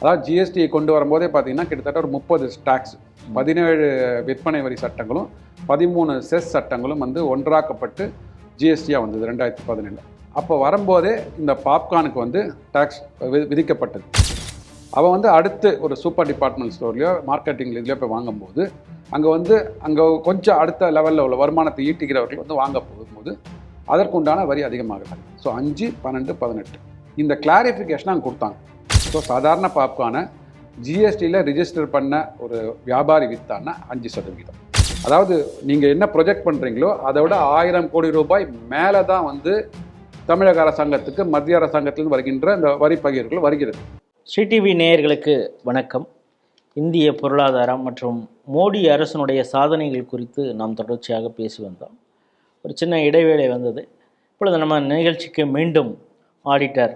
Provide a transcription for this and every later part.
அதாவது ஜிஎஸ்டியை கொண்டு வரும்போதே பார்த்தீங்கன்னா கிட்டத்தட்ட ஒரு முப்பது டேக்ஸ் பதினேழு விற்பனை வரி சட்டங்களும் பதிமூணு செஸ் சட்டங்களும் வந்து ஒன்றாக்கப்பட்டு ஜிஎஸ்டியாக வந்தது ரெண்டாயிரத்தி பதினேழு. அப்போ வரும்போதே இந்த பாப்கார்னுக்கு வந்து டேக்ஸ் விதிக்கப்பட்டது. அவன் வந்து அடுத்து ஒரு சூப்பர் டிபார்ட்மெண்ட் ஸ்டோர்லையோ மார்க்கெட்டிங் இதுலையோ போய் வாங்கும்போது அங்கே வந்து அங்கே கொஞ்சம் அடுத்த லெவலில் உள்ள வருமானத்தை ஈட்டிக்கிறவர்கள் வந்து வாங்க போகும்போது அதற்குண்டான வரி அதிகமாகுது ஸோ அஞ்சு பன்னெண்டு பதினெட்டு. இந்த கிளாரிஃபிகேஷன் அங்கே கொடுத்தாங்க. ஸோ சாதாரண பாப்கார்னை ஜிஎஸ்டியில் ரிஜிஸ்டர் பண்ண ஒரு வியாபாரி வித்தான்னா அஞ்சு சதவீதம். அதாவது நீங்கள் என்ன ப்ரொஜெக்ட் பண்ணுறீங்களோ அதை விட ஆயிரம் கோடி ரூபாய் மேலே தான் வந்து தமிழக அரசாங்கத்துக்கு மத்திய அரசாங்கத்திலிருந்து வருகின்ற இந்த வரி பகிர்வுகள் வருகிறது. ஸ்ரீடிவி நேயர்களுக்கு வணக்கம். இந்திய பொருளாதாரம் மற்றும் மோடி அரசனுடைய சாதனைகள் குறித்து நாம் தொடர்ச்சியாக பேசி வந்தோம். ஒரு சின்ன இடைவேளை வந்தது. இப்பொழுது நம்ம நிகழ்ச்சிக்கு மீண்டும் ஆடிட்டர்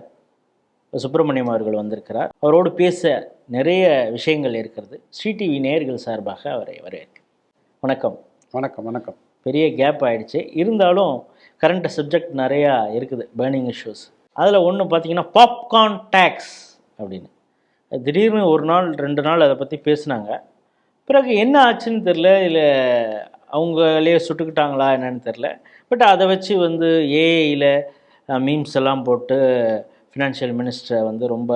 சுப்பிரமணியம் அவர்கள் வந்திருக்கிறார். அவரோடு பேச நிறைய விஷயங்கள் இருக்கிறது. ஸ்ரீ டிவி நேயர்கள் சார்பாக அவரை வரவேற்கிறேன். வணக்கம். வணக்கம் வணக்கம். பெரிய கேப் ஆயிடுச்சு. இருந்தாலும் கரண்ட் சப்ஜெக்ட் நிறையா இருக்குது பேர்னிங் இஷ்யூஸ் அதில் ஒன்று பார்த்தீங்கன்னா பாப்கார்ன் டேக்ஸ் அப்படின்னு. திடீர்னு ஒரு நாள் ரெண்டு நாள் அதை பற்றி பேசுனாங்க. பிறகு என்ன ஆச்சுன்னு தெரில இல்லை அவங்களே சுட்டுக்கிட்டாங்களா என்னன்னு தெரில பட் அதை வச்சு வந்து ஏஐயில் மீம்ஸ் எல்லாம் போட்டு ஃபினான்ஷியல் மினிஸ்டரை வந்து ரொம்ப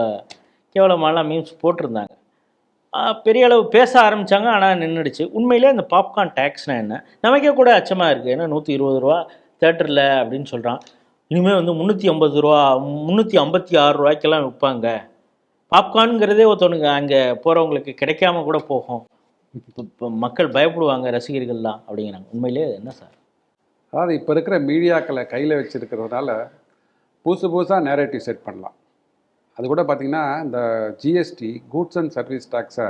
கேவலமாலாம் மீம்ஸ் போட்டிருந்தாங்க. பெரிய அளவு பேச ஆரம்பித்தாங்க ஆனால் நின்றுடுச்சு உண்மையிலே அந்த பாப்கார்ன் டேக்ஸ்னால் என்ன? நமக்கே கூட அச்சமாக இருக்குது ஏன்னா நூற்றி இருபது ரூபா தேட்டரில் அப்படின்னு சொல்கிறான் இனிமேல் வந்து முந்நூற்றி ஐம்பது ரூபா முந்நூற்றி ஐம்பத்தி ஆறு ரூபாய்க்கெல்லாம் விற்பாங்க. பாப்கார்னுங்கிறதே ஒருத்தவனுக்கு அங்கே போகிறவங்களுக்கு கிடைக்காம கூட போகும். இப்போ இப்போ மக்கள் பயப்படுவாங்க ரசிகர்கள்லாம் அப்படிங்கிறாங்க. உண்மையிலே என்ன சார்? அதாவது இப்போ இருக்கிற மீடியாக்களை கையில் வச்சுருக்கிறதுனால புதுசு புதுசாக நேரேட்டிவ் செட் பண்ணலாம். அது கூட பார்த்திங்கன்னா இந்த ஜிஎஸ்டி கூட்ஸ் அண்ட் சர்வீஸ் டேக்ஸை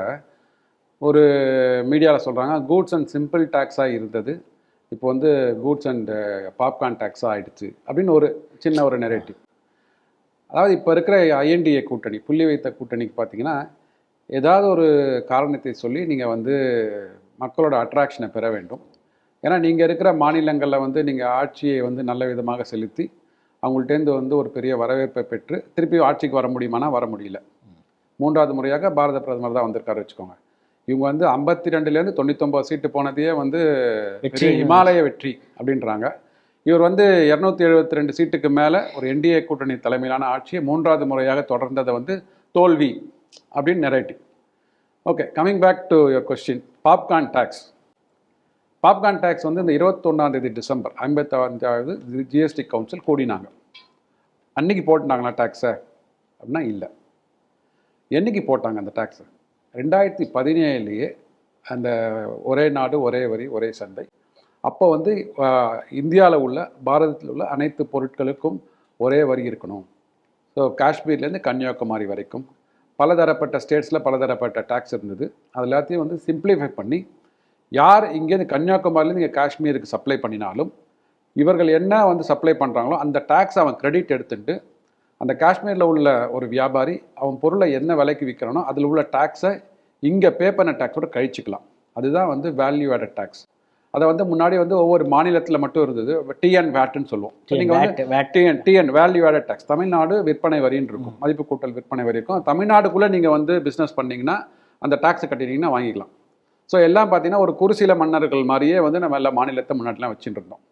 ஒரு மீடியாவில் சொல்கிறாங்க கூட்ஸ் அண்ட் சிம்பிள் டேக்ஸாக இருந்தது. இப்போ வந்து கூட்ஸ் அண்ட் பாப்கார்ன் டேக்ஸாக ஆகிடுச்சு அப்படின்னு ஒரு சின்ன ஒரு நெரேட்டிவ் அதாவது இப்போ இருக்கிற ஐஎன்டிஏ கூட்டணி புள்ளி வைத்த கூட்டணிக்கு பார்த்தீங்கன்னா ஏதாவது ஒரு காரணத்தை சொல்லி நீங்கள் வந்து மக்களோட அட்ராக்ஷனை பெற வேண்டும். ஏன்னா நீங்கள் இருக்கிற மாநிலங்களில் வந்து நீங்கள் ஆட்சியை வந்து நல்ல விதமாக செலுத்தி அவங்கள்ட்டேருந்து வந்து ஒரு பெரிய வரவேற்பை பெற்று திருப்பி ஆட்சிக்கு வர முடியுமானா வர முடியல. மூன்றாவது முறையாக பாரத பிரதமர் தான் வந்திருக்காரு வச்சுக்கோங்க. இவங்க வந்து ஐம்பத்தி ரெண்டுலேருந்து தொண்ணூத்தொம்பது சீட்டு போனதையே வந்து இமாலய வெற்றி அப்படின்றாங்க. இவர் வந்து இரநூத்தி எழுபத்தி ரெண்டு சீட்டுக்கு மேலே ஒரு என்டிஏ கூட்டணி தலைமையிலான ஆட்சியை மூன்றாவது முறையாக தொடர்ந்ததை வந்து தோல்வி அப்படின்னு narrative okay coming back to your question popcorn tax popcorn tax வந்து இந்த இருபத்தொன்னாம் தேதி டிசம்பர் ஐம்பத்தஞ்சாவது ஜிஎஸ்டி கவுன்சில் கூடினாங்க. அன்னைக்கு போட்டுனாங்களா டேக்ஸை? அப்படின்னா இல்லை. என்னைக்கு போட்டாங்க அந்த டேக்ஸை? ரெண்டாயிரத்தி பதினேழுலேயே அந்த ஒரே நாடு ஒரே வரி ஒரே சந்தை. அப்போ வந்து இந்தியாவில் உள்ள பாரதத்தில் உள்ள அனைத்து பொருட்களுக்கும் ஒரே வரி இருக்கணும். ஸோ காஷ்மீர்லேருந்து கன்னியாகுமரி வரைக்கும். பலதரப்பட்ட ஸ்டேட்ஸில் பலதரப்பட்ட டேக்ஸ் இருந்தது. அது எல்லாத்தையும் வந்து சிம்பிளிஃபை பண்ணி யார் இங்கேருந்து கன்னியாகுமரியிலேருந்து இங்கே காஷ்மீருக்கு சப்ளை பண்ணினாலும் இவர்கள் என்ன வந்து சப்ளை பண்ணுறாங்களோ அந்த டேக்ஸ் அவன் கிரெடிட் எடுத்துட்டு அந்த காஷ்மீரில் உள்ள ஒரு வியாபாரி அவன் பொருளை என்ன விலைக்கு விற்கிறானோ அதில் உள்ள டேக்ஸை இங்கே பே பண்ண டேக்ஸோட கழிச்சிக்கலாம். அதுதான் வந்து வேல்யூ ஆடட் டேக்ஸ் அதை வந்து முன்னாடி வந்து ஒவ்வொரு மாநிலத்தில் மட்டும் இருந்தது. டிஎன் வேட்டுன்னு சொல்லுவோம். நீங்கள் வந்து TN TN value added tax Tamil Nadu விற்பனை வரின்னு இருக்கும். மதிப்பு கூட்டல் விற்பனை வரி இருக்கும். தமிழ்நாடுக்குள்ளே நீங்கள் வந்து பிஸ்னஸ் பண்ணீங்கன்னா அந்த டேக்ஸை கட்டினீங்கன்னா வாங்கிக்கலாம். ஸோ எல்லாம் பார்த்தீங்கன்னா ஒரு குருசில மன்னர்கள் மாதிரியே வந்து நம்ம எல்லா மாநிலத்தை முன்னாடிலாம் வச்சுட்டு இருந்தோம்.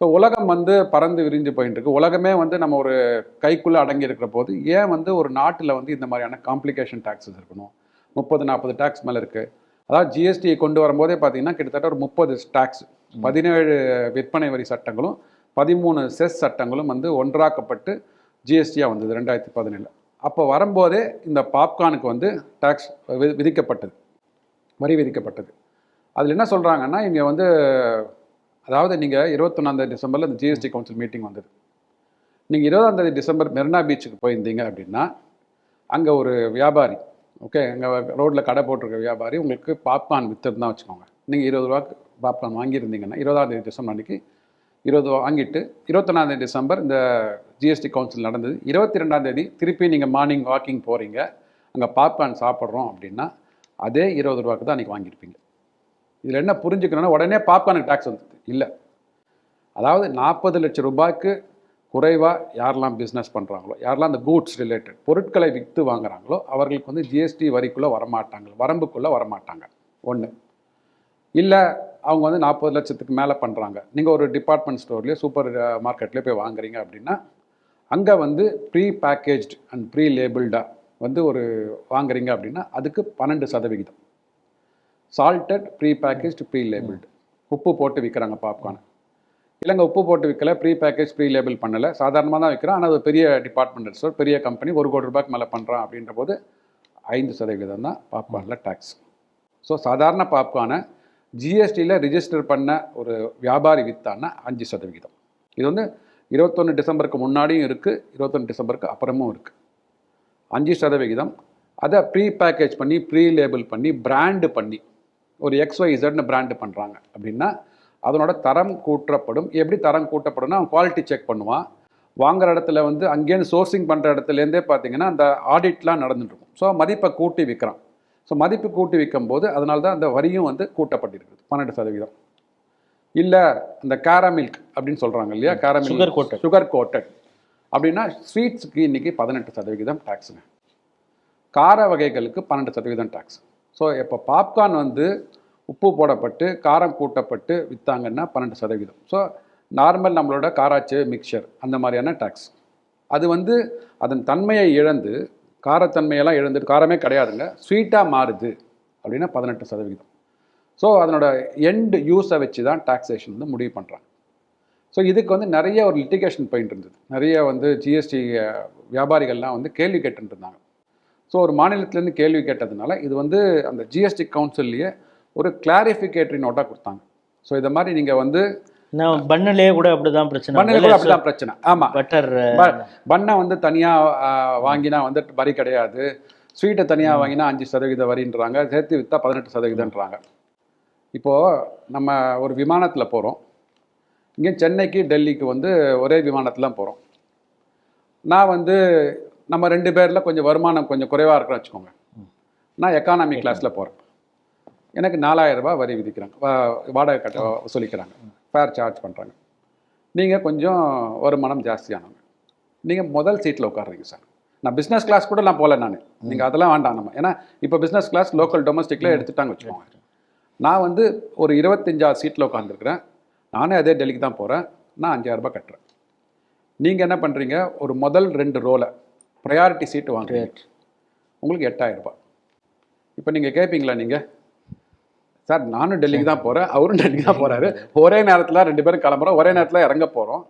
ஸோ உலகம் வந்து பறந்து விரிஞ்சு போயிட்டு இருக்கு. உலகமே வந்து நம்ம ஒரு கைக்குள்ளே அடங்கி இருக்கிற போது ஏன் வந்து ஒரு நாட்டில் வந்து இந்த மாதிரியான காம்ப்ளிகேஷன் டேக்ஸஸ் இருக்கணும்? முப்பது நாற்பது டேக்ஸ் மேலே இருக்குது அதாவது ஜிஎஸ்டியை கொண்டு வரும்போதே பார்த்தீங்கன்னா கிட்டத்தட்ட ஒரு முப்பது டேக்ஸ் பதினேழு விற்பனை வரி சட்டங்களும் பதிமூணு செஸ் சட்டங்களும் வந்து ஒன்றாக்கப்பட்டு ஜிஎஸ்டியாக வந்தது ரெண்டாயிரத்தி பதினேழு அப்போ வரும்போதே இந்த பாப்கார்னுக்கு வந்து டேக்ஸ் விதிக்கப்பட்டது. வரி விதிக்கப்பட்டது அதில் என்ன சொல்கிறாங்கன்னா இங்கே வந்து அதாவது நீங்கள் இருபத்தொன்னாந்தேதி டிசம்பரில் இந்த ஜிஎஸ்டி கவுன்சில் மீட்டிங் வந்தது. நீங்கள் இருபதாந்தேதி டிசம்பர் மெரினா பீச்சுக்கு போயிருந்தீங்க அப்படின்னா அங்கே ஒரு வியாபாரி ஓகே அங்கே ரோட்டில் கடை போட்டிருக்க வியாபாரி உங்களுக்கு பாப்கார்ன் விற்றுருந்தா வச்சுக்கோங்க. நீங்கள் இருபது ரூபாய்க்கு பாப்கார்ன் வாங்கியிருந்தீங்கன்னா இருபதாந்தேதி டிசம்பர் அன்றைக்கி இருபது வாங்கிட்டு இருபத்தொன்னாந்தேதி டிசம்பர் இந்த ஜிஎஸ்டி கவுன்சில் நடந்தது. இருபத்தி ரெண்டாந்தேதி திருப்பி நீங்கள் மார்னிங் வாக்கிங் போகிறீங்க அங்கே பாப்கார்ன் சாப்பிட்றோம் அப்படின்னா அதே இருபது ரூபாய்க்கு தான் அன்றைக்கி வாங்கியிருப்பீங்க. இதில் என்ன புரிஞ்சுக்கணும்னா உடனே பாப்கார்னுக்கு டேக்ஸ் வந்தது இல்லை. அதாவது நாற்பது லட்சம் ரூபாய்க்கு குறைவாக யாரெல்லாம் பிஸ்னஸ் பண்ணுறாங்களோ யாரெல்லாம் அந்த கூட்ஸ் ரிலேட்டட் பொருட்களை விற்று வாங்குறாங்களோ அவர்களுக்கு வந்து ஜிஎஸ்டி வரிக்குள்ளே வரமாட்டாங்க. வரம்புக்குள்ளே வரமாட்டாங்க. ஒன்று இல்லை அவங்க வந்து நாற்பது லட்சத்துக்கு மேலே பண்ணுறாங்க நீங்கள் ஒரு டிபார்ட்மெண்ட் ஸ்டோர்லேயோ சூப்பர் மார்க்கெட்லேயோ போய் வாங்குறீங்க அப்படின்னா அங்கே வந்து ப்ரீ பேக்கேஜ்டு அண்ட் ப்ரீ லேபிள்டாக வந்து ஒரு வாங்குறீங்க அப்படின்னா அதுக்கு பன்னெண்டு சதவிகிதம். Salted pre package pre labelled உப்பு போட்டு விற்கிறாங்க பாப்கார்ன் இல்லைங்க உப்பு போட்டு விற்கல ப்ரீ பேக்கேஜ் ப்ரீ லேபிள் பண்ணலை. சாதாரணமாக தான் விற்கிறோம் ஆனால் அது பெரிய டிபார்ட்மெண்டல் ஸ்டோர் பெரிய கம்பெனி ஒரு கோடி ரூபாய்க்கு மேலே பண்ணுறான் அப்படின்ற போது ஐந்து சதவீதம் தான் பாப்கார்னில் டேக்ஸ் ஸோ சாதாரண பாப்கார்னை ஜிஎஸ்டியில் ரிஜிஸ்டர் பண்ண ஒரு வியாபாரி வித்தான்னா அஞ்சு சதவிகிதம். இது வந்து இருபத்தொன்று டிசம்பருக்கு முன்னாடியும் இருக்குது இருபத்தொன்று டிசம்பருக்கு அப்புறமும் இருக்குது அஞ்சு சதவிகிதம். அதை ப்ரீ பேக்கேஜ் பண்ணி ப்ரீ லேபிள் பண்ணி பிராண்டு பண்ணி ஒரு எக்ஸ்ஒய்இசட்னு பிராண்டு பண்ணுறாங்க அப்படின்னா அதனோட தரம் கூட்டப்படும் எப்படி தரம் கூட்டப்படும்னா அவன் குவாலிட்டி செக் பண்ணுவான். வாங்குற இடத்துல வந்து அங்கேருந்து சோர்சிங் பண்ணுற இடத்துலேருந்தே பார்த்தீங்கன்னா அந்த ஆடிட்லாம் நடந்துட்டு இருக்கும் ஸோ மதிப்பை கூட்டி விற்கிறான் ஸோ மதிப்பு கூட்டி விற்கும் போது அதனால தான் அந்த வரியும் வந்து கூட்டப்பட்டிருக்குது. பன்னெண்டு சதவீதம் இல்லை அந்த கேரமில்க் அப்படின்னு சொல்கிறாங்க இல்லையா? Caramel Sugar coated. Sugar coated அப்படின்னா ஸ்வீட்ஸுக்கு இன்னைக்கு பதினெட்டு சதவிகிதம் டேக்ஸுங்க கார வகைகளுக்கு பன்னெண்டு சதவீதம் டேக்ஸ் ஸோ இப்போ பாப்கார்ன் வந்து உப்பு போடப்பட்டு காரம் கூட்டப்பட்டு விற்றாங்கன்னா பன்னெண்டு சதவீதம் ஸோ நார்மல் நம்மளோட காராச்சு மிக்சர் அந்த மாதிரியான டேக்ஸ் அது வந்து அதன் தன்மையை இழந்து காரத்தன்மையெல்லாம் இழந்துட்டு காரமே கிடையாதுங்க. ஸ்வீட்டாக மாறுது அப்படின்னா பதினெட்டு சதவீதம் ஸோ அதனோட எண்டு யூஸை வச்சு தான் டாக்ஸேஷன் வந்து முடிவு பண்ணுறாங்க ஸோ இதுக்கு வந்து நிறைய ஒரு லிட்டிகேஷன் போயிட்டு இருந்தது. நிறைய வந்து ஜிஎஸ்டி வியாபாரிகள்லாம் வந்து கேள்வி கேட்டுட்டு இருந்தாங்க ஸோ ஒரு மாநிலத்திலேருந்து கேள்வி கேட்டதுனால இது வந்து அந்த ஜிஎஸ்டி கவுன்சில்லையே ஒரு கிளாரிஃபிகேட்டரி நோட்டாக கொடுத்தாங்க. ஸோ இதை மாதிரி நீங்கள் வந்து பண்ணலே கூட அப்படிதான் பிரச்சனை. பண்ணல கூட அப்படிதான் பிரச்சனை. ஆமாம் பட்டர் பண்ணை வந்து தனியாக வாங்கினா வந்து வரி கிடையாது. ஸ்வீட்டை தனியாக வாங்கினா அஞ்சு சதவீத வரின்றாங்க. சேர்த்து விற்றா பதினெட்டு சதவீதம்ன்றாங்க இப்போது நம்ம ஒரு விமானத்தில் போகிறோம் இங்கே சென்னைக்கு டெல்லிக்கு வந்து ஒரே விமானத்தில் போகிறோம் நான் வந்து நம்ம ரெண்டு பேரில் கொஞ்சம் வருமானம் கொஞ்சம் குறைவாக இருக்குன்னு வச்சுக்கோங்க. நான் எக்கானமி கிளாஸில் போகிறேன் எனக்கு 4000 ரூபாய் வரி விதிக்கிறாங்க. வா- வாடகை கட்ட வசூலிக்கிறாங்க ஃபேர் சார்ஜ் பண்ணுறாங்க நீங்கள் கொஞ்சம் வருமானம் ஜாஸ்தியானவங்க. நீங்கள் முதல் சீட்டில் உட்காடுறீங்க சார் நான் பிஸ்னஸ் கிளாஸ் கூட நான் போகல நான். நீங்கள் அதெல்லாம் வேண்டாம் நம்ம. ஏன்னா இப்போ பிஸ்னஸ் கிளாஸ் லோக்கல் டொமஸ்டிக்கில் எடுத்துட்டாங்க வச்சுக்கோங்க. நான் வந்து ஒரு இருபத்தஞ்சாவது சீட்டில் உட்காந்துருக்குறேன் நானே அதே டெல்லிக்கு தான் போகிறேன் நான் 5000 ரூபாய் கட்டுறேன். நீங்கள் என்ன பண்ணுறீங்க ஒரு முதல் ரெண்டு ரோலை ப்ரையாரிட்டி சீட்டு வாங்குறீங்க. உங்களுக்கு 8000 ரூபாய். இப்போ நீங்கள் கேட்பீங்களா நீங்கள் சார் நானும் டெல்லிக்கு தான் போகிறேன் அவரும் டெல்லிக்கு தான் போகிறாரு ஒரே நேரத்தில் ரெண்டு பேரும் கிளம்புறோம். ஒரே நேரத்தில் இறங்க போகிறோம்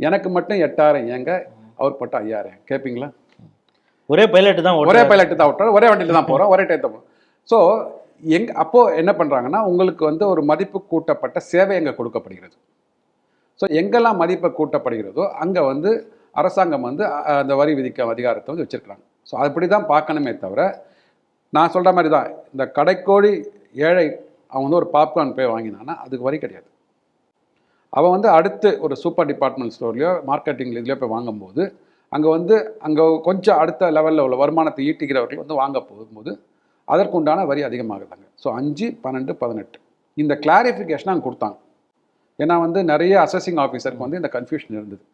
எனக்கு மட்டும் எட்டாயிரம் ஏங்க? அவருக்கு மட்டும் ஐயாயிரம். கேட்பீங்களா ஒரே பைலட் தான் ஒரே. பைலட் தான் விட்டுறோம் ஒரே வண்டியில் தான் போகிறோம் ஒரே டைத்தை போகிறோம் ஸோ எங் அப்போது என்ன பண்ணுறாங்கன்னா உங்களுக்கு வந்து ஒரு மதிப்பு கூட்டப்பட்ட சேவை எங்கே கொடுக்கப்படுகிறது. ஸோ எங்கெல்லாம் மதிப்பு கூட்டப்படுகிறதோ அங்கே வந்து அரசாங்கம் வந்து அந்த வரி விதிக்க அதிகாரத்தை வந்து வச்சுருக்காங்க ஸோ அப்படி தான் பார்க்கணுமே தவிர நான் சொல்கிற மாதிரி தான் இந்த கடைக்கோடி ஏழை அவன் வந்து ஒரு பாப்கார்ன் போய் வாங்கினான்னா அதுக்கு வரி கிடையாது. அவன் வந்து அடுத்து ஒரு சூப்பர் டிபார்ட்மெண்ட் ஸ்டோர்லையோ மார்க்கெட்டிங் இதுலையோ போய் வாங்கும்போது அங்கே வந்து அங்கே கொஞ்சம் அடுத்த லெவலில் உள்ள வருமானத்தை ஈட்டிக்கிறவர்கள் வந்து வாங்க போகும்போது அதற்குண்டான வரி அதிகமாகுதாங்க. ஸோ அஞ்சு பன்னெண்டு பதினெட்டு. இந்த கிளாரிஃபிகேஷன் அங்கே கொடுத்தாங்க ஏன்னா வந்து நிறைய அசஸிங் ஆஃபீஸருக்கு வந்து இந்த கன்ஃபியூஷன் இருந்தது.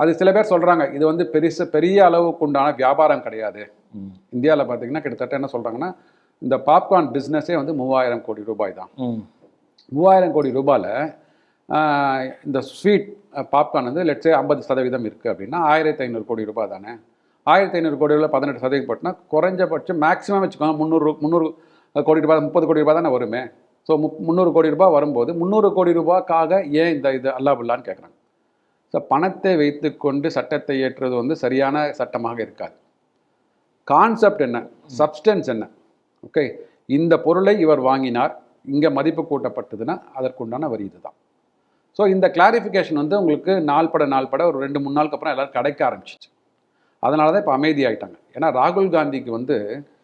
அது சில பேர் சொல்கிறாங்க இது வந்து பெருசு பெரிய அளவுக்கு உண்டான வியாபாரம் கிடையாது. இந்தியாவில் பார்த்தீங்கன்னா கிட்டத்தட்ட என்ன சொல்கிறாங்கன்னா இந்த பாப்கார்ன் பிஸ்னஸே வந்து மூவாயிரம் கோடி ரூபாய் தான். மூவாயிரம் கோடி ரூபாயில் இந்த ஸ்வீட் பாப்கார்ன் வந்து லெட்ஸே ஐம்பது சதவீதம் இருக்குது அப்படின்னா ஆயிரத்தி ஐநூறு கோடி ரூபாய் தானே. ஆயிரத்தி ஐநூறு கோடி ரூபாய் பதினெட்டு சதவீதம் போட்டுனா குறைஞ்சபட்சம் மேக்ஸிமம் வச்சுக்கோங்க. முந்நூறு முந்நூறு கோடி ரூபாய் முப்பது கோடி ரூபாய் தானே வருமே. ஸோ முந்நூறு கோடி ரூபாய் வரும்போது முந்நூறு கோடி ரூபாய்க்காக ஏன் இந்த இது அல்லாபுல்லான்னு கேட்குறாங்க. ஸோ பணத்தை வைத்துக்கொண்டு சட்டத்தை ஏற்றுவது வந்து சரியான சட்டமாக இருக்காது. கான்செப்ட் என்ன? சப்ஸ்டன்ஸ் என்ன? ஓகே இந்த பொருளை இவர் வாங்கினார். இங்கே மதிப்பு கூட்டப்பட்டதுன்னா அதற்குண்டான வரி இதுதான். ஸோ இந்த கிளாரிஃபிகேஷன் வந்து உங்களுக்கு நாள் பட நாள் பட ஒரு ரெண்டு மூணு நாளுக்கு அப்புறம் எல்லாரும் கிடைக்க ஆரம்பிச்சிச்சு. அதனால தான் இப்போ அமைதியாயிட்டாங்க. ஏன்னா ராகுல் காந்திக்கு வந்து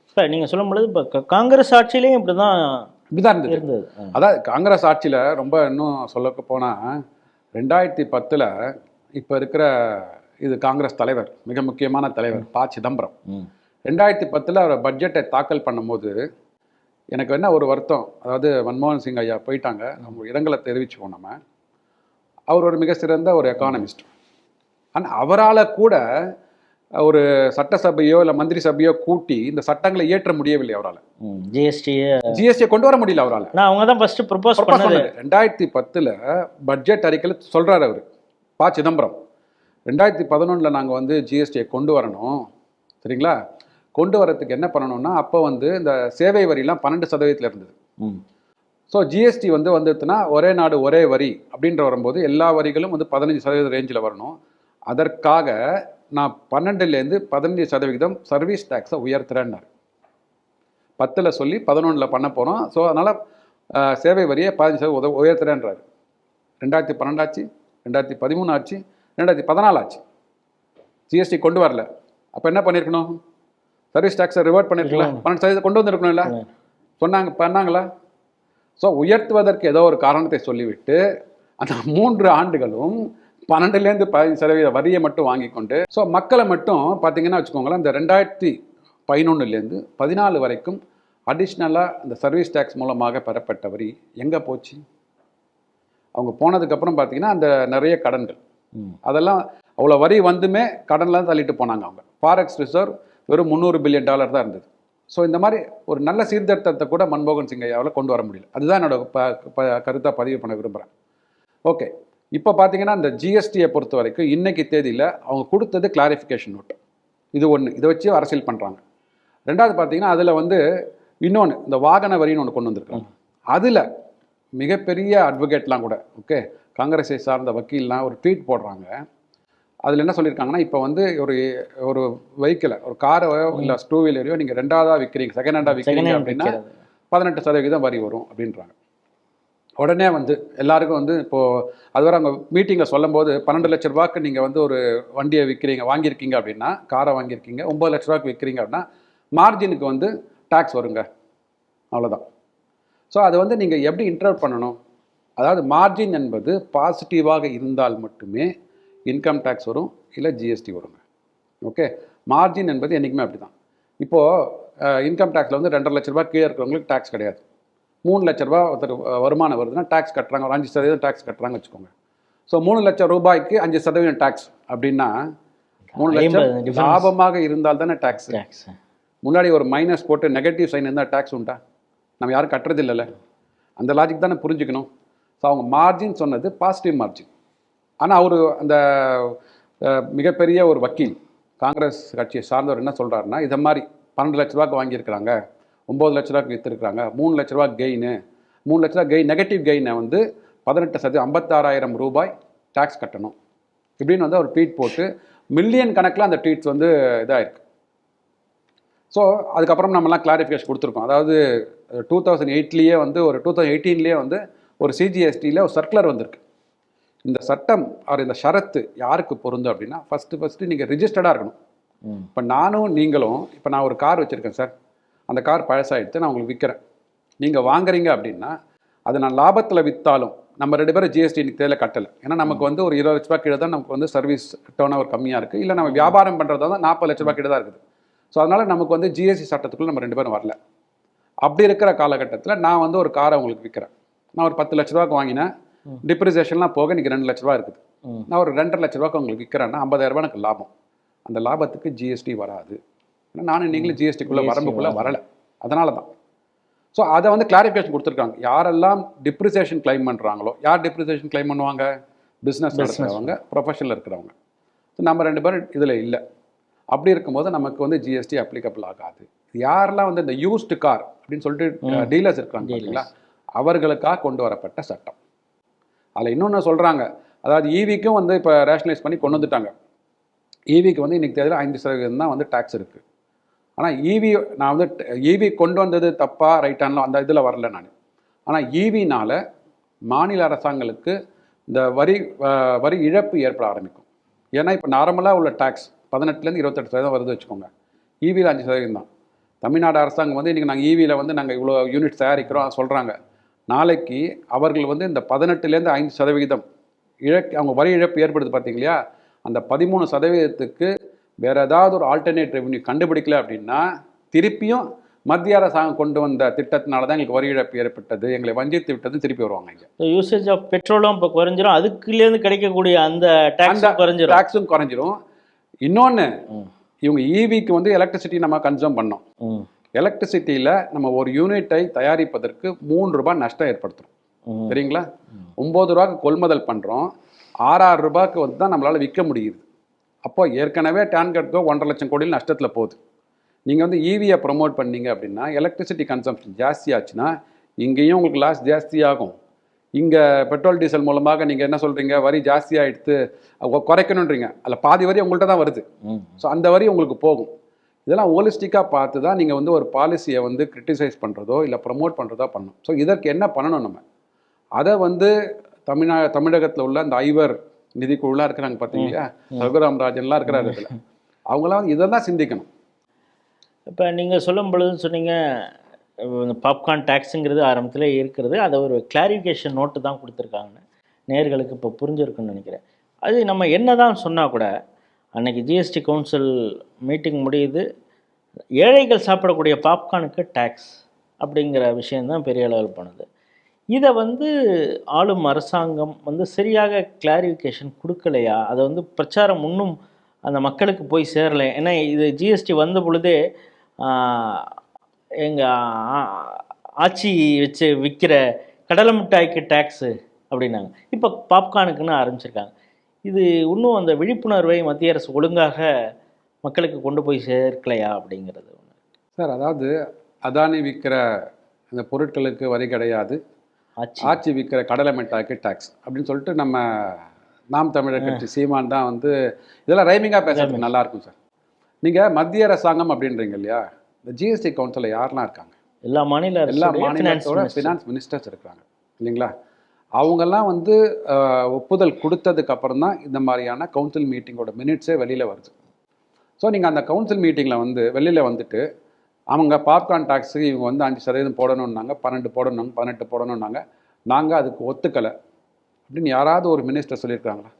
இப்ப நீங்க சொல்லும் பொழுது இப்ப காங்கிரஸ் ஆட்சியிலையும் இப்படிதான் இப்படிதான் இருந்தது. அதாவது காங்கிரஸ் ஆட்சியில் ரொம்ப இன்னும் சொல்லக்க போனால் ரெண்டாயிரத்தி பத்தில் இப்போ இருக்கிற இது காங்கிரஸ் தலைவர் மிக முக்கியமான தலைவர் ப. சிதம்பரம். ரெண்டாயிரத்தி பத்தில் அவர் பட்ஜெட்டை தாக்கல் பண்ணும்போது எனக்கு என்ன ஒரு வருத்தம் அதாவது மன்மோகன் சிங் ஐயா போயிட்டாங்க அவங்க இரங்கலை தெரிவிச்சுக்கோம் நம்ம. அவர் ஒரு மிக சிறந்த ஒரு எக்கானமிஸ்ட் ஆனால் அவரால் கூட ஒரு சட்டசபையோ இல்லை மந்திரி சபையோ கூட்டி இந்த சட்டங்களை இயற்ற முடியவில்லை அவரால். ஜிஎஸ்டி ஜிஎஸ்டியை கொண்டு வர முடியல அவரால். ஆனால் அவங்க தான் ஃபர்ஸ்ட் ப்ரப்போஸ் பண்ணது. ரெண்டாயிரத்தி பத்தில் பட்ஜெட் அறிக்கையில் சொல்கிறார் அவர். ப. சிதம்பரம். ரெண்டாயிரத்தி பதினொன்றில் நாங்கள் வந்து ஜிஎஸ்டியை கொண்டு வரணும். சரிங்களா? கொண்டு வரதுக்கு என்ன பண்ணணும்னா அப்போ வந்து இந்த சேவை வரிலாம் பன்னெண்டு சதவீதத்தில் இருந்தது. ஸோ ஜிஎஸ்டி வந்து வந்துச்சுன்னா ஒரே நாடு ஒரே வரி அப்படின்ற வரும்போது எல்லா வரிகளும் வந்து பதினஞ்சு சதவீத ரேஞ்சில் வரணும். அதற்காக நான் பன்னெண்டுலேருந்து பதினஞ்சு சதவிகிதம் சர்வீஸ் டேக்ஸை உயர்த்துறேன்னாரு. பத்தில் சொல்லி பதினொன்றில் பண்ண போகிறோம் ஸோ அதனால் சேவை வரியை பதினஞ்சு சதவீதம் உத உயர்த்துறேன்றாரு. ரெண்டாயிரத்தி பன்னெண்டாச்சு ரெண்டாயிரத்தி பதிமூணு ஆச்சு ரெண்டாயிரத்தி பதினாலு ஆச்சு. ஜிஎஸ்டி கொண்டு வரல. அப்போ என்ன பண்ணியிருக்கணும் சர்வீஸ் டேக்ஸை ரிவர்ட் பண்ணியிருக்கல பன்னெண்டு சதவீதம் கொண்டு வந்திருக்கணும்ல சொன்னாங்க பண்ணாங்களா? ஸோ உயர்த்துவதற்கு ஏதோ ஒரு காரணத்தை சொல்லிவிட்டு அந்த மூன்று ஆண்டுகளும் பன்னெண்டுலேருந்து பதினஞ்சு சதவீத வரியை மட்டும் வாங்கி கொண்டு ஸோ மக்களை மட்டும் பார்த்தீங்கன்னா வச்சுக்கோங்களேன் இந்த ரெண்டாயிரத்தி பதினொன்றுலேருந்து பதினாலு வரைக்கும் அடிஷ்னலாக இந்த சர்வீஸ் டேக்ஸ் மூலமாக பெறப்பட்ட வரி எங்கே போச்சு? அவங்க போனதுக்கப்புறம் பார்த்தீங்கன்னா அந்த நிறைய கடன்கள். அதெல்லாம் அவ்வளோ வரி வந்துமே கடன்லாம் தள்ளிட்டு போனாங்க அவங்க. ஃபாரெக்ஸ் ரிசர்வ் வெறும் முந்நூறு பில்லியன் டாலர் தான் இருந்தது. ஸோ இந்த மாதிரி ஒரு நல்ல சீர்திருத்தத்தை கூட மன்மோகன் சிங் ஐயாவில் கொண்டு வர முடியல. அதுதான் என்னோட ப ப- கருத்தா பதிவு பண்ண விரும்புகிறேன் ஓகே இப்போ பார்த்தீங்கன்னா இந்த ஜிஎஸ்டியை பொறுத்த வரைக்கும் இன்னைக்கு தேதியில் அவங்க கொடுத்தது கிளாரிஃபிகேஷன் நோட் இது ஒன்று இதை வச்சு அரசியல் பண்ணுறாங்க ரெண்டாவது பார்த்தீங்கன்னா அதில் வந்து இன்னொன்று இந்த வாகன வரின்னு ஒன்று கொண்டு வந்திருக்காங்க. அதில் மிகப்பெரிய அட்வொகேட்லாம் கூட ஓகே காங்கிரஸை சார்ந்த வக்கீல்லாம் ஒரு ட்வீட் போடுறாங்க. அதில் என்ன சொல்லியிருக்காங்கன்னா இப்போ வந்து ஒரு ஒரு வெஹிக்கிளை ஒரு காரோ இல்லை டூ வீலரையோ நீங்கள் ரெண்டாவதாக விற்கிறீங்க செகண்ட் ஹேண்டாக விற்கிறீங்க அப்படின்னா பதினெட்டு சதவீதம் வரி வரும் அப்படின்றாங்க. உடனே வந்து எல்லாருக்கும் வந்து இப்போது அதுவரை அவங்க மீட்டிங்கில் சொல்லும்போது பன்னெண்டு லட்ச ரூபாய்க்கு நீங்கள் வந்து ஒரு வண்டியை விற்கிறீங்க வாங்கியிருக்கீங்க அப்படின்னா காரை வாங்கியிருக்கீங்க ஒம்பது லட்ச ரூபாய்க்கு விற்கிறீங்க அப்படின்னா மார்ஜினுக்கு வந்து டேக்ஸ் வருங்க. அவ்வளோதான் ஸோ அதை வந்து நீங்கள் எப்படி இன்டர்வ் பண்ணணும்? அதாவது மார்ஜின் என்பது பாசிட்டிவாக இருந்தால் மட்டுமே இன்கம் டேக்ஸ் வரும் இல்லை ஜிஎஸ்டி வருங்க. ஓகே மார்ஜின் என்பது என்றைக்குமே அப்படி தான் இப்போது இன்கம் டேக்ஸில் வந்து ரெண்டரை லட்ச ரூபாய் கீழே இருக்கிறவங்களுக்கு டேக்ஸ் கிடையாது. மூணு லட்ச ரூபா ஒருத்தர் வருமானம் வருதுன்னா டேக்ஸ் கட்டுறாங்க. ஒரு அஞ்சு சதவீதம் டேக்ஸ் கட்டுறாங்க வச்சுக்கோங்க. ஸோ மூணு லட்சம் ரூபாய்க்கு அஞ்சு சதவீதம் டேக்ஸ் அப்படின்னா மூணு லட்சம். லாபமாக இருந்தால் தானே டேக்ஸ் டேக்ஸ் முன்னாடி ஒரு மைனஸ் போட்டு நெகட்டிவ் சைன் இருந்தால் டேக்ஸ் உண்டா? நம்ம யாரும் கட்டுறது இல்லைல்ல. அந்த லாஜிக் தானே புரிஞ்சுக்கணும். ஸோ அவங்க மார்ஜின் சொன்னது பாசிட்டிவ் மார்ஜின் ஆனால் அவர் அந்த மிகப்பெரிய ஒரு வக்கீல் காங்கிரஸ் கட்சியை சார்ந்தவர் என்ன சொல்கிறாருன்னா இதை மாதிரி பன்னெண்டு லட்ச ரூபாய்க்கு வாங்கியிருக்கிறாங்க. ஒம்பது லட்ச ரூபாய்க்கு விற்றுருக்காங்க மூணு லட்ச ரூபா கெயின் மூணு லட்ச ரூபா கெயின் நெகட்டிவ் கெயினை வந்து பதினெட்டு சதவீதம் ஐம்பத்தாறாயிரம் ரூபாய் டேக்ஸ் கட்டணும். இப்படின்னு வந்து ஒரு ட்வீட் போட்டு மில்லியன் கணக்கில் அந்த ட்வீட்ஸ் வந்து இதாயிருக்கு. ஸோ அதுக்கப்புறம் நம்மலாம் கிளாரிஃபிகேஷன் கொடுத்துருக்கோம். அதாவது டூ தௌசண்ட் எயிட்லேயே வந்து ஒரு டூ தௌசண்ட் எயிட்டீன்லேயே வந்து ஒரு சிஜிஎஸ்டியில் ஒரு சர்க்குலர் வந்திருக்கு. இந்த சட்டம் அவர் இந்த ஷரத்து யாருக்கு பொருந்தும் அப்படின்னா ஃபஸ்ட்டு ஃபஸ்ட்டு நீங்கள் ரிஜிஸ்டர்டாக இருக்கணும். இப்போ நானும் நீங்களும் இப்போ நான் ஒரு கார் வச்சுருக்கேன் சார். அந்த கார் பழசாயிடுத்து நான் உங்களுக்கு விற்கிறேன் நீங்கள் வாங்குறீங்க அப்படின்னா அதை நான் லாபத்தில் விற்றாலும் நம்ம ரெண்டு பேரும் ஜிஎஸ்டி இன்னைக்கு தேவையில்ல கட்டலை. ஏன்னா நமக்கு வந்து ஒரு இருபது லட்ச ரூபாய் கீழே தான் நமக்கு வந்து சர்வீஸ் டேர்ன் ஓவர் கம்மியாக இருக்குது இல்லை நம்ம வியாபாரம் பண்ணுறதா தான் நாற்பது லட்ச ரூபாய் கீழே தான் இருக்குது. ஸோ அதனால் நமக்கு வந்து ஜிஎஸ்டி சட்டத்துக்குள்ளே நம்ம ரெண்டு பேரும் வரல. அப்படி இருக்கிற காலகட்டத்தில் நான் வந்து ஒரு காரை உங்களுக்கு விற்கிறேன் நான் ஒரு பத்து லட்ச ரூபாய்க்கு வாங்கினேன். டிப்ரிசியேஷன்லாம் போக இன்னைக்கு ரெண்டு லட்ச ரூபா இருக்குது. நான் ஒரு ரெண்டரை லட்ச ரூபாய்க்கு உங்களுக்கு விற்கிறேன்னா ஐம்பதாயிரம் ரூபாய் எனக்கு லாபம். அந்த லாபத்துக்கு ஜிஎஸ்டி வராது. நானும் நீங்களும் ஜிஎஸ்டிக்குள்ளே வரம்புக்குள்ளே. வரல. அதனால தான் ஸோ அதை வந்து கிளாரிஃபிகேஷன் கொடுத்துருக்காங்க. யாரெல்லாம் டிப்ரிசியேஷன் கிளைம் பண்ணுறாங்களோ யார் டிப்ரிசியேஷன் கிளைம் பண்ணுவாங்க? பிஸ்னஸ் நடத்துகிறவங்க ப்ரொஃபஷனில் இருக்கிறவங்க. ஸோ நம்ம ரெண்டு பேரும் இதில் இல்லை. அப்படி இருக்கும்போது நமக்கு வந்து ஜிஎஸ்டி அப்ளிகபிள் ஆகாது. யாரெல்லாம் வந்து இந்த யூஸ்டு கார் அப்படின்னு சொல்லிட்டு டீலர்ஸ் இருக்காங்க பார்த்தீங்களா அவர்களுக்காக கொண்டு வரப்பட்ட சட்டம். அதில் இன்னொன்று சொல்கிறாங்க அதாவது ஈவிக்கும் வந்து இப்போ ரேஷனலைஸ் பண்ணி கொண்டு வந்துட்டாங்க. ஈவிக்கு வந்து இன்னைக்கு தேதியில் ஐந்து சதவீதம் தான் வந்து டேக்ஸ் இருக்குது ஆனால் ஈவி நான் வந்து ஈவி கொண்டு வந்தது தப்பாக ரைட்டானோ அந்த இதில் வரல நான். ஆனால் ஈவினால் மாநில அரசாங்களுக்கு இந்த வரி வரி இழப்பு ஏற்பட ஆரம்பிக்கும். ஏன்னா இப்போ நார்மலாக உள்ள டேக்ஸ் பதினெட்டுலேருந்து இருபத்தெட்டு சதவீதம் வருது வச்சுக்கோங்க. ஈவியில் அஞ்சு சதவீதம் தான். தமிழ்நாடு அரசாங்கம் வந்து இன்றைக்கி நாங்கள் ஈவியில் வந்து நாங்கள் இவ்வளோ யூனிட் தயாரிக்கிறோம் சொல்கிறாங்க நாளைக்கு அவர்கள் வந்து இந்த பதினெட்டுலேருந்து ஐந்து சதவிகிதம் இழக் அவங்க வரி இழப்பு ஏற்படுது பார்த்தீங்க இல்லையா? அந்த பதிமூணு சதவீதத்துக்கு வேற ஏதாவது ஒரு ஆல்டர்னேட் ரெவன்யூ கண்டுபிடிக்கல அப்படின்னா திருப்பியும் மத்திய அரசாங்கம் கொண்டு வந்த திட்டத்தினால தான் எங்களுக்கு வரி இழப்பு ஏற்பட்டது எங்களை வஞ்சித்து விட்டது திருப்பி வருவாங்க இங்க. யூசேஜ் ஆஃப் பெட்ரோலும் இப்போ குறைஞ்சிரும். அதுக்குலேருந்து கிடைக்கக்கூடிய அந்த டேக்ஸ் குறைஞ்சிரும் டாக்ஸும் குறைஞ்சிரும். இன்னொன்னு ம். இவங்க ஈவிக்கு வந்து எலக்ட்ரிசிட்டி நம்ம கன்சூம் பண்ணோம். எலக்ட்ரிசிட்டியில் நம்ம ஒரு யூனிட்டை தயாரிப்பதற்கு மூணு ரூபாய் நஷ்டம் ஏற்படுத்துறோம். ம். சரிங்களா? ஒம்பது ரூபாய்க்கு கொள்முதல் பண்ணுறோம் ஆறாறு ரூபாய்க்கு வந்து தான் நம்மளால் விற்க முடியுது. அப்போ ஏற்கனவே டேன்கட்கோ ஒன்றரை லட்சம் கோடியில் நஷ்டத்தில் போகுது. நீங்கள் வந்து ஈவியை ப்ரொமோட் பண்ணீங்க அப்படின்னா எலக்ட்ரிசிட்டி கன்சம்ஷன் ஜாஸ்தி ஆச்சுன்னா இங்கேயும் உங்களுக்கு லாஸ் ஜாஸ்தி ஆகும். இங்கே பெட்ரோல் டீசல் மூலமாக நீங்கள் என்ன சொல்கிறீங்க வரி ஜாஸ்தியாக எடுத்து குறைக்கணுன்றீங்க அதில் பாதி வரி உங்கள்கிட்ட தான் வருது. ஸோ அந்த வரி உங்களுக்கு போகும். இதெல்லாம் ஹோலிஸ்டிக்காக பார்த்து தான் நீங்கள் வந்து ஒரு பாலிசியை வந்து கிரிட்டிசைஸ் பண்ணுறதோ இல்லை ப்ரமோட் பண்ணுறதோ பண்ணணும். ஸோ இதற்கு என்ன பண்ணணும் நம்ம? அதை வந்து தமிழ்நா தமிழகத்தில் உள்ள அந்த ஐவர் நிதிக்குழுலாம் இருக்கிறாங்க பார்த்தீங்களா ரகுராம் ராஜன்லாம் இருக்கிறாரு இதில். அவங்களாம் வந்து இதெல்லாம் சிந்திக்கணும். இப்போ நீங்கள் சொல்லும் பொழுது சொன்னீங்க பாப்கார்ன் டேக்ஸுங்கிறது ஆரம்பத்தில் இருக்கிறது. அதை ஒரு கிளாரிஃபிகேஷன் நோட்டு தான் கொடுத்துருக்காங்க நேர்களுக்கு இப்போ புரிஞ்சிருக்குன்னு நினைக்கிறேன். அது நம்ம என்ன தான் சொன்னால் கூட அன்னைக்கு ஜிஎஸ்டி கவுன்சில் மீட்டிங் முடியுது. ஏழைகள் சாப்பிடக்கூடிய பாப்கார்னுக்கு டேக்ஸ் அப்படிங்கிற விஷயம்தான் பெரிய அளவில் பண்ணுது. இதை வந்து ஆளும் அரசாங்கம் வந்து சரியாக கிளாரிஃபிகேஷன் கொடுக்கலையா? அதை வந்து பிரச்சாரம் இன்னும் அந்த மக்களுக்கு போய் சேரலை. ஏன்னா இது ஜிஎஸ்டி வந்த பொழுதே எங்கள் ஆட்சி வச்சு விற்கிற கடலை மிட்டாய்க்கு டேக்ஸு அப்படின்னாங்க. இப்போ பாப்கார்னுக்குன்னு ஆரம்பிச்சிருக்காங்க. இது இன்னும் அந்த விழிப்புணர்வை மத்திய அரசு ஒழுங்காக மக்களுக்கு கொண்டு போய் சேர்க்கலையா அப்படிங்கிறது ஒன்று சார் அதாவது அதானி விற்கிற அந்த பொருட்களுக்கு வரி கிடையாது. ஆட்சி. விற்கிற கடலை மிட்டாய்க்கு டேக்ஸ் அப்படின்னு சொல்லிட்டு நம்ம நாம் தமிழர் கட்சி சீமான் தான் வந்து இதெல்லாம் ரைமிங்காக பேசுறதுக்கு நல்லா இருக்கும் சார். நீங்கள் மத்திய அரசாங்கம் அப்படின்றீங்க இல்லையா? இந்த ஜிஎஸ்டி கவுன்சிலில் யாரெல்லாம் இருக்காங்க? எல்லா மாநில எல்லா மாநிலத்தோட. ஃபினான்ஸ் மினிஸ்டர்ஸ் இருக்காங்க இல்லைங்களா? அவங்கெல்லாம் வந்து ஒப்புதல் கொடுத்ததுக்கு அப்புறம் தான் இந்த மாதிரியான கவுன்சில் மீட்டிங்கோட மினிட்ஸே வெளியில் வருது. ஸோ நீங்கள் அந்த கவுன்சில் மீட்டிங்கில் வந்து வெளியில் வந்துட்டு அவங்க பாப்கார்ன் டாக்ஸுக்கு இவங்க வந்து அஞ்சு சதவீதம் போடணுன்னாங்க பன்னெண்டு போடணும் பதினெட்டு போடணுன்னாங்க நாங்கள் அதுக்கு ஒத்துக்கலை. அப்படின்னு யாராவது ஒரு மினிஸ்டர் சொல்லியிருக்காங்களா.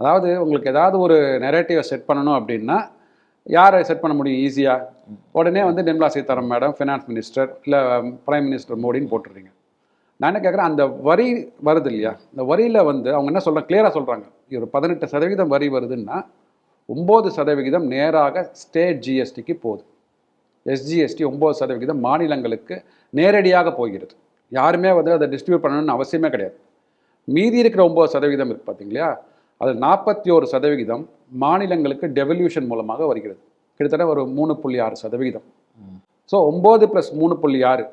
அதாவது உங்களுக்கு ஏதாவது ஒரு நெரேட்டிவை செட் பண்ணணும் அப்படின்னா யாரை செட் பண்ண முடியும்? ஈஸியாக உடனே வந்து Nirmala Sitharaman madam finance minister இல்லை பிரைம் மினிஸ்டர் மோடின்னு போட்டுடுறீங்க நான் என்ன கேட்குறேன் அந்த வரி வருது இல்லையா? இந்த வரியில் வந்து அவங்க என்ன சொல்கிறாங்க கிளியராக சொல்கிறாங்க ஒரு பதினெட்டு சதவீதம் வரி வருதுன்னா ஒம்பது சதவிகிதம் நேராக ஸ்டேட் ஜிஎஸ்டிக்கு போகுது. எஸ்ஜிஎஸ்டி ஒம்பது சதவிகிதம் மாநிலங்களுக்கு நேரடியாக போகிறது. யாருமே வந்து அதை டிஸ்ட்ரிபியூட் பண்ணணும்னு அவசியமே கிடையாது. மீதி இருக்கிற ஒம்பது சதவிகிதம் இருக்கு பார்த்தீங்களா அது நாற்பத்தி ஒரு சதவிகிதம் மாநிலங்களுக்கு டெவல்யூஷன் மூலமாக வருகிறது. கிட்டத்தட்ட ஒரு மூணு புள்ளி ஆறு சதவிகிதம். ஸோ ஒம்பது ப்ளஸ் மூணு புள்ளி ஆறு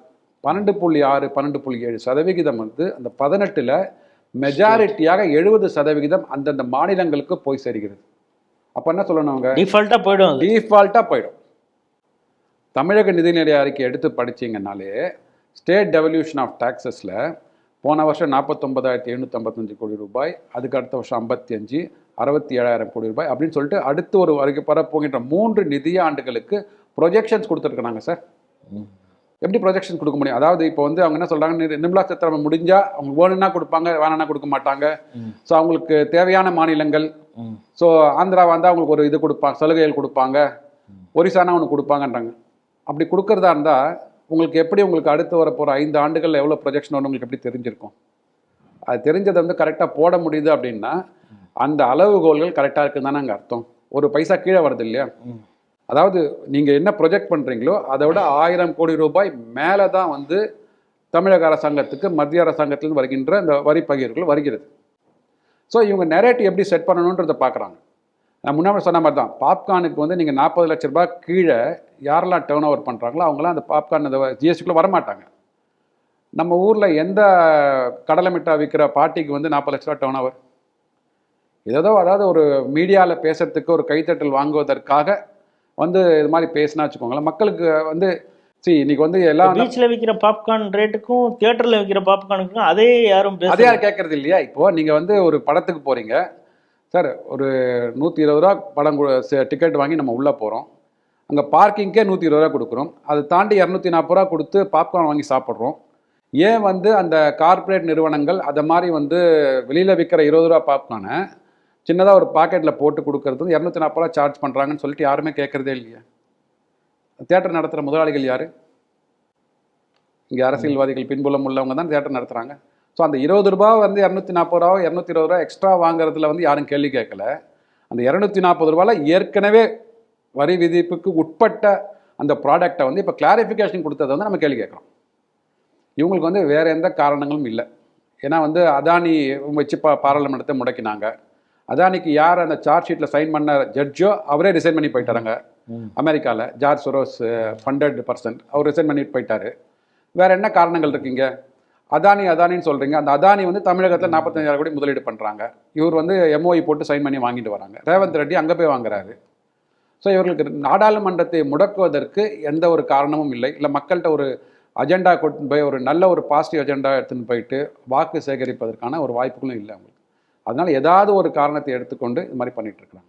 பன்னெண்டு புள்ளி ஆறு பன்னெண்டு புள்ளி ஏழு சதவிகிதம் வந்து அந்த பதினெட்டில் மெஜாரிட்டியாக எழுபது சதவிகிதம் அந்தந்த மாநிலங்களுக்கு போய் சேர்கிறது. அப்போ என்ன சொல்லணும் அவங்க? டிஃபால்ட்டாக போயிடும் டீஃபால்ட்டாக போயிடும். தமிழக நிதிநிலை அறிக்கை எடுத்து படிச்சீங்கன்னாலே ஸ்டேட் டெவல்யூஷன் ஆஃப் டாக்ஸஸில் போன வருஷம் நாற்பத்தொம்பதாயிரத்தி எழுநூற்றம்பத்தஞ்சு கோடி ரூபாய் அதுக்கு அடுத்த வருஷம் ஐம்பத்தி அஞ்சு அறுபத்தி ஏழாயிரம் கோடி ரூபாய் அப்படின்னு சொல்லிட்டு அடுத்து ஒரு வரைக்கும் பரப்போகின்ற மூன்று நிதி ஆண்டுகளுக்கு ப்ரொஜெக்ஷன்ஸ் கொடுத்துருக்குறாங்க சார். எப்படி ப்ரொஜெக்ஷன் கொடுக்க முடியும்? அதாவது இப்போ வந்து அவங்க என்ன சொல்கிறாங்க நிர்மலா சீதாராமன் முடிஞ்சா அவங்க வேணும்னா கொடுப்பாங்க வேணாம்னா கொடுக்க மாட்டாங்க. ஸோ அவங்களுக்கு தேவையான மாநிலங்கள். ஸோ ஆந்திரா வந்தால் அவங்களுக்கு ஒரு இது கொடுப்பாங்க சலுகைகள் கொடுப்பாங்க. ஒரிசானா ஒன்று கொடுப்பாங்கன்றாங்க. அப்படி கொடுக்கறதா இருந்தால் உங்களுக்கு எப்படி உங்களுக்கு அடுத்து வர போகிற ஐந்து ஆண்டுகளில் எவ்வளோ ப்ரொஜெக்ஷன் வரும் உங்களுக்கு எப்படி தெரிஞ்சிருக்கும்? அது தெரிஞ்சதை வந்து கரெக்டாக போட முடியுது அப்படின்னா அந்த அளவுகோல்கள் கரெக்டாக இருக்குன்னு தானே அங்கே அர்த்தம். ஒரு பைசா கீழே வருது இல்லையா. அதாவது நீங்கள் என்ன ப்ரொஜெக்ட் பண்ணுறீங்களோ அதை விட ஆயிரம் கோடி ரூபாய் மேலே தான் வந்து தமிழக அரசாங்கத்துக்கு மத்திய அரசாங்கத்திலிருந்து வருகின்ற இந்த வரி பகிர்வுகள் வருகிறது. ஸோ இவங்க நெரேட்டிவ் எப்படி செட் பண்ணணுன்றதை பார்க்குறாங்க. நான் முன்னாடி சொன்ன மாதிரி தான் பாப்கார்னுக்கு வந்து நீங்கள் நாற்பது லட்ச ரூபாய் கீழே யாரெல்லாம் டேர்ன் ஓவர் பண்ணுறாங்களோ அவங்களாம் அந்த பாப்கார்ன் அந்த ஜிஎஸ்டிக்குள்ளே வரமாட்டாங்க. நம்ம ஊரில் எந்த கடலை மிட்டாய் விற்கிற பாட்டிக்கு வந்து நாற்பது லட்ச ரூபா டேர்ன் ஓவர் ஏதோ அதாவது ஒரு மீடியாவில் பேசுறதுக்கு ஒரு கைத்தட்டல் வாங்குவதற்காக வந்து இது மாதிரி பேசினா வச்சுக்கோங்களேன். மக்களுக்கு வந்து see இன்னைக்கு வந்து எல்லாம் பீச்சில் விற்கிற பாப்கார்ன் ரேட்டுக்கும் தியேட்டரில் விற்கிற பாப்கார்னுக்கும் அதே யாரும் அதே பேச யார் கேட்கறது இல்லையா? இப்போ நீங்கள் வந்து ஒரு படத்துக்கு போகிறீங்க சார் ஒரு நூற்றி இருபது ரூபா படம் டிக்கெட் வாங்கி நம்ம உள்ளே போகிறோம் அங்கே பார்க்கிங்க்கே நூற்றி இருபது ரூபா கொடுக்குறோம். அதை தாண்டி இரநூத்தி நாற்பது ரூபா கொடுத்து பாப்கார்ன் வாங்கி சாப்பிட்றோம். ஏன் வந்து அந்த கார்ப்பரேட் நிறுவனங்கள் அதை மாதிரி வந்து வெளியில் விற்கிற இருபது ரூபா பாப்கார்னை சின்னதாக ஒரு பாக்கெட்டில் போட்டு கொடுக்கறது இரநூத்தி நாற்பது ரூபா சார்ஜ் பண்ணுறாங்கன்னு சொல்லிட்டு யாருமே கேட்குறதே இல்லையா. தேட்டர் நடத்துகிற முதலாளிகள் யார்? இங்கே அரசியல்வாதிகள் பின்புலம் உள்ளவங்க தான் தேட்டர் நடத்துகிறாங்க ஸோ அந்த இருபது ரூபா வந்து இரநூத்தி நாற்பது ரூபா இரநூத்தி இருபது ரூபா எக்ஸ்ட்ரா வாங்குறதுல வந்து யாரும் கேள்வி கேட்கல. அந்த இரநூத்தி நாற்பது ரூபாயில் ஏற்கனவே வரி விதிப்புக்கு உட்பட்ட அந்த ப்ராடக்டை வந்து இப்போ கிளாரிஃபிகேஷன் கொடுத்ததை வந்து நம்ம கேள்வி கேட்குறோம். இவங்களுக்கு வந்து வேறு எந்த காரணங்களும் இல்லை. ஏன்னா வந்து அதானி வச்சு பா பாராளுமன்றத்தை முடக்கினாங்க. அதானிக்கு யார் அந்த சார்ஜ் ஷீட்டில் சைன் பண்ண ஜட்ஜோ அவரே ரிசைன் பண்ணி போயிட்டாருங்க. அமெரிக்காவில் ஜார்ஜ் சொரோஸ் ஃபண்டட் பர்சன்ட் அவர் ரிசைன் பண்ணிட்டு போயிட்டாரு. வேற என்ன காரணங்கள் இருக்குங்க? அதானி அதானின்னு சொல்றீங்க. அந்த அதானி வந்து தமிழகத்தில் நாற்பத்தஞ்சாயிரம் கோடி முதலீடு பண்றாங்க. இவர் வந்து எம்ஓஇ போட்டு சைன் பண்ணி வாங்கிட்டு வராங்க. ரேவந்த் ரெட்டி அங்கே போய் வாங்குறாரு. ஸோ இவர்களுக்கு நாடாளுமன்றத்தை முடக்குவதற்கு எந்த ஒரு காரணமும் இல்லை. இல்லை மக்கள்கிட்ட ஒரு அஜெண்டா கொண்டு போய் ஒரு நல்ல ஒரு பாசிட்டிவ் அஜெண்டா எடுத்துன்னு போயிட்டு வாக்கு சேகரிப்பதற்கான ஒரு வாய்ப்புகளும் இல்லை அவங்களுக்கு. அதனால ஏதாவது ஒரு காரணத்தை எடுத்துக்கொண்டு இது மாதிரி பண்ணிட்டு இருக்காங்க.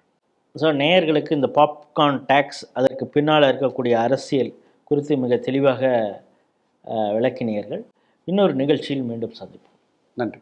ஸோ நேயர்களுக்கு இந்த பாப்கார்ன் டேக்ஸ் அதற்கு பின்னால் இருக்கக்கூடிய அரசியல் குறித்து மிக தெளிவாக விளக்கினீர்கள். இன்னொரு நிகழ்ச்சியில் மீண்டும் சந்திப்போம். நன்றி.